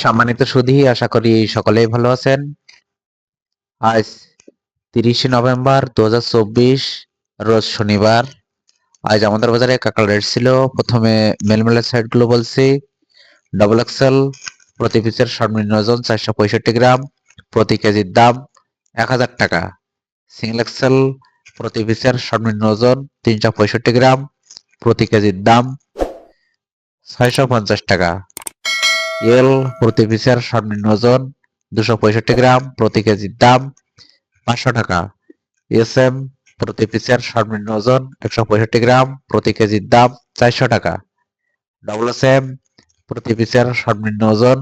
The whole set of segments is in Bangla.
সম্মানিত সুধী, আশা করি সকলেই ভালো আছেন। আজ তিরিশে নভেম্বর দু হাজার চব্বিশ, রোজ শনিবার। আজ আমাদের বাজারে কাঁকড়া রেট ছিল। প্রথমে মেলমেলের সাইডগুলো বলছি। ডবল এক্সেল প্রতি পিসের সর্বনিম্ন ওজন চারশো পঁয়ষট্টি গ্রাম, প্রতি কেজির দাম এক হাজার টাকা। সিঙ্গেল এক্সেল প্রতি পিসের সর্বনিম্ন ওজন তিনশো পঁয়ষট্টি গ্রাম, প্রতি কেজির দাম ছয়শো পঞ্চাশ টাকা। এল প্রতি পিসের সর্বনিম্ন ওজন দুশো পঁয়ষট্টি গ্রাম প্রতি কেজির দাম পাঁচশো টাকা। এস এম প্রতি পিসের সর্বনিম্ন ওজন একশো পঁয়ষট্টি গ্রাম প্রতি কেজির দাম চারশো টাকা। ডবল এস এম প্রতি পিসের সর্বনিম্ন ওজন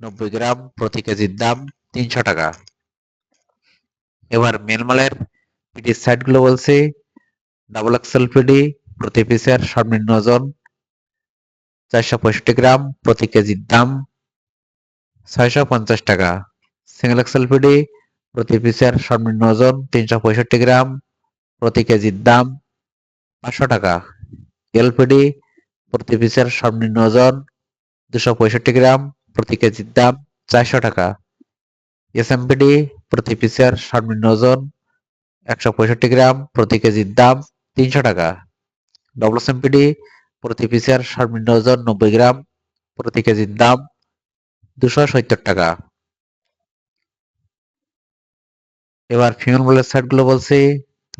নব্বই গ্রাম প্রতি কেজির দাম তিনশো টাকা। এবার মেলমালের পিডির সাইডগুলো বলছি। ডাবল এক্সেল পিডি প্রতি পিসের সর্বনিম্ন ওজন চারশো পঁয়ষট্টি গ্রাম প্রতি কেজির দাম ছয়শো পঞ্চাশ টাকা। এক্সেল পিডি প্রতি পিসের সর্বনিম্ন ওজন তিনশো পঁয়ষট্টি গ্রাম প্রতি কেজির দাম পাঁচশো টাকা। এলপিডি প্রতি পিসের সর্বনিম্ন ওজন দুশো পঁয়ষট্টি গ্রাম প্রতি কেজির দাম চারশো টাকা। এসএমপিডি প্রতি পিসের সর্বনিম্ন ওজন একশো পঁয়ষট্টি গ্রাম প্রতি কেজির দাম তিনশো টাকা। ডবল এসএমপিডি প্রতি পিসের সর্বনিম্ন ওজন নব্বই গ্রাম, প্রতি কেজির দাম দুশো সত্তর টাকা। এবার ফিমেল বলের সাইডগুলো বলছি।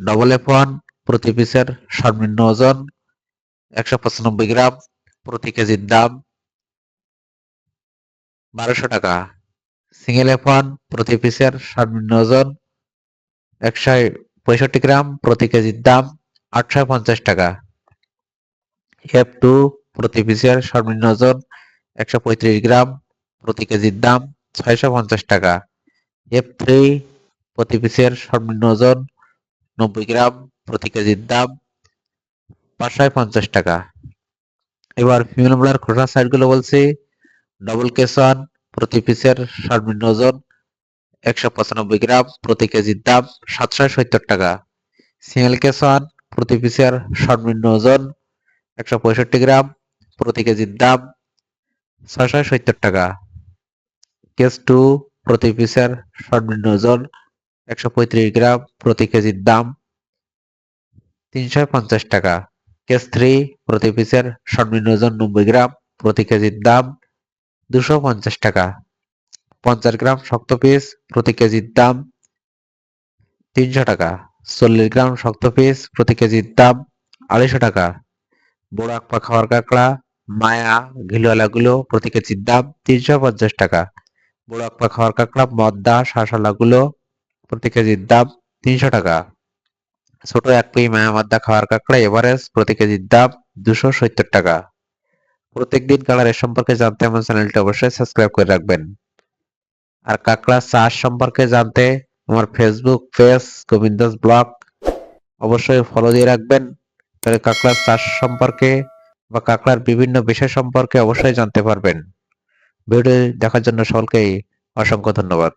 ডবল এফ ওয়ান প্রতি পিসের সর্বনিম্ন ওজন একশো পঁচানব্বই গ্রাম, প্রতি কেজির দাম বারোশো টাকা। সিঙ্গেল এফ ওয়ান প্রতি পিসের সর্বনিম্ন ওজন একশো পঁয়ষট্টি গ্রাম, প্রতি কেজির দাম আটশো পঞ্চাশ টাকা। এফ টু প্রতি পিসের সর্বনিম্ন ওজন একশো পঁয়ত্রিশ গ্রাম, প্রতি কেজির দাম ছয়শো পঞ্চাশ টাকা। এফ থ্রি প্রতি পিসের সর্বনিম্ন ওজন নব্বই গ্রাম, প্রতি কেজির দাম পাঁচশো পঞ্চাশ টাকা। এবার ফিমেল খোসা সাইডগুলো বলছি। ডবল কেস ওয়ান প্রতি পিসের সর্বনিম্ন ওজন একশো পঁচানব্বই গ্রাম, প্রতি কেজির দাম সাতশো সত্তর টাকা। সিঙ্গেল কেস ওয়ান প্রতি পিসের সর্বনিম্ন ওজন একশো পঁয়ষট্টি গ্রাম, প্রতি কেজির দাম ছয়শো সত্তর টাকা। কেস টু, প্রতি পিসের সর্বনিম্ন ওজন একশো পঁয়ত্রিশ গ্রাম, প্রতি কেজির দাম তিনশো পঞ্চাশ টাকা। কেস থ্রি, প্রতি পিসের সর্বনিম্ন ওজন নব্বই গ্রাম, প্রতি কেজির দাম দুশো পঞ্চাশ টাকা। পঞ্চাশ গ্রাম শক্ত পিস, প্রতি কেজির দাম তিনশো টাকা। চল্লিশ গ্রাম শক্ত পিস, প্রতি কেজির দাম আড়াইশো টাকা। বড় আকপা খাওয়ার কাঁকড়া, মায়া, ঘিলওয়ালাগুলো, প্রতি কেজির দাম তিনশো পঞ্চাশ টাকা। বড় আকপা খাওয়ার কাঁকড়া, মদ্দা শাঁসালাগুলো প্রতি কেজির দাম তিনশো টাকা। ছোট এক পেয়ে মায়া মদ্দা খাওয়ার কাঁকড়া এভারেস্ট, প্রতি কেজির দাম দুশো সত্তর টাকা। প্রত্যেকদিন কালারের সম্পর্কে জানতে আমার চ্যানেলটি অবশ্যই সাবস্ক্রাইব করে রাখবেন। আর কাঁকড়া চাষ সম্পর্কে জানতে আমার ফেসবুক পেজ গোবিন্দাস ব্লগ, অবশ্যই ফলো দিয়ে রাখবেন। তাহলে কাঁকড়ার চাষ সম্পর্কে বা কাঁকড়ার বিভিন্ন বিষয় সম্পর্কে অবশ্যই জানতে পারবেন। ভিডিও দেখার জন্য সকলকে অসংখ্য ধন্যবাদ।